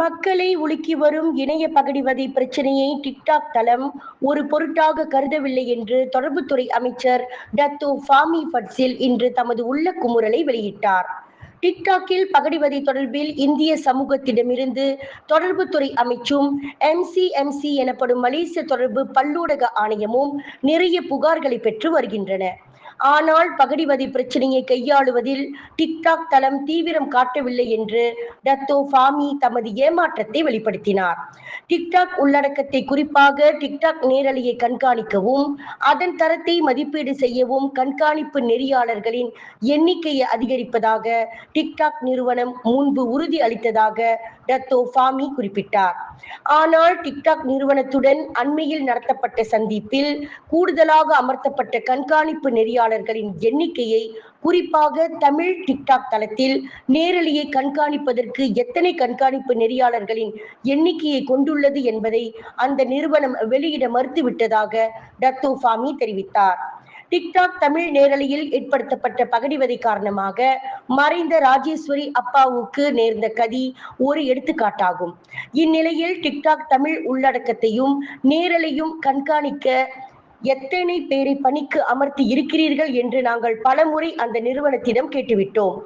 மக்களை உலுக்கி வரும் இணைய பகடிவதை பிரச்சனையை டிக்டாக் தளம் ஒரு பொருட்டாக கருதவில்லை என்று தொடர்புத்துறை அமைச்சர் டத்தோ ஃபாமி பட்சில் இன்று தமது உள்ள குமுறலை வெளியிட்டார். டிக்டாக்கில் பகடிவதை தொடர்பில் இந்திய சமூகத்திடமிருந்து தொடர்புத்துறை அமைச்சும் எம்சிஎம்சி எனப்படும் மலேசிய தொடர்பு பல்லூடக ஆணையமும் நிறைய புகார்களை பெற்று வருகின்றன. ஆனால் பகடிவதை பிரச்சனையை கையாளுவதில் டிக்டாக் தளம் தீவிரம் காட்டவில்லை என்று டத்தோ ஃபாமி தமது ஏமாற்றத்தை வெளிப்படுத்தினார். டிக்டாக் உள்ளடக்கத்தை குறிப்பாக டிக்டாக் நேரலையை கண்காணிக்கவும் அதன் தரத்தை மதிப்பீடு செய்யவும் கண்காணிப்பு நெறியாளர்களின் எண்ணிக்கையை அதிகரிப்பதாக டிக்டாக் நிறுவனம் முன்பு உறுதி அளித்ததாக டத்தோ ஃபாமி குறிப்பிட்டார். ஆனால் டிக்டாக் நிறுவனத்துடன் அண்மையில் நடத்தப்பட்ட சந்திப்பில் கூடுதலாக அமர்த்தப்பட்ட கண்காணிப்பு நெறியாளர்களின் எண்ணிக்கையை குறிப்பாக தமிழ் டிக்டாக் தளத்தில் நேரலியை கண்காணிப்பதற்கு எத்தனை கண்காணிப்பு நெறியாளர்களின் எண்ணிக்கையை கொண்டுள்ளது என்பதை அந்த நிறுவனம் வெளியிட மறுத்துவிட்டதாக டத்தோ ஃபாமி தெரிவித்தார். டிக்டாக் தமிழ் நேரலையில் ஏற்படுத்தப்பட்ட பகடிவதை காரணமாக மறைந்த ராஜேஸ்வரி அப்பாவுக்கு நேர்ந்த கதி ஒரு எடுத்துக்காட்டாகும். இந்நிலையில் டிக்டாக் தமிழ் உள்ளடக்கத்தையும் நேரலையும் கண்காணிக்க எத்தனை பேரை பணிக்கு அமர்த்தி இருக்கிறீர்கள் என்று நாங்கள் பலமுறை அந்த நிறுவனத்திடம் கேட்டுவிட்டோம்.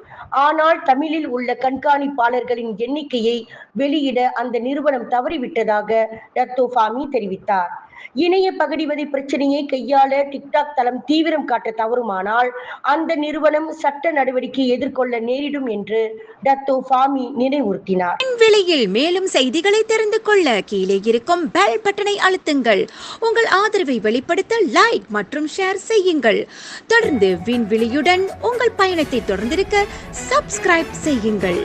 ஆனால் தமிழில் உள்ள கண்காணிப்பாளர்களின் எண்ணிக்கையை வெளியிட அந்த நிறுவனம் தவறிவிட்டதாக ரத்தோஃபாமி தெரிவித்தார். இணைய பகடிவதை பிரச்சனையை கையாள டிக்டாக் தளம் தீவிரம் காட்ட தவறுமானால் அந்த நிறுவனம் சட்ட நடவடிக்கை எதிர்கொள்ள நேரிடும் என்று டத்தோ ஃபாமி நினைவுறுத்தினார். விலையில் மேலும் செய்திகளை தெரிந்து கொள்ள கீழே இருக்கும் பெல் பட்டனை அழுத்துங்கள். உங்கள் ஆதரவை வெளிப்படுத்த லைக் மற்றும் ஷேர் செய்யுங்கள். தொடர்ந்து விண்வெளியுடன் உங்கள் பயணத்தை தொடர்ந்திருக்க சப்ஸ்கிரைப் செய்யுங்கள்.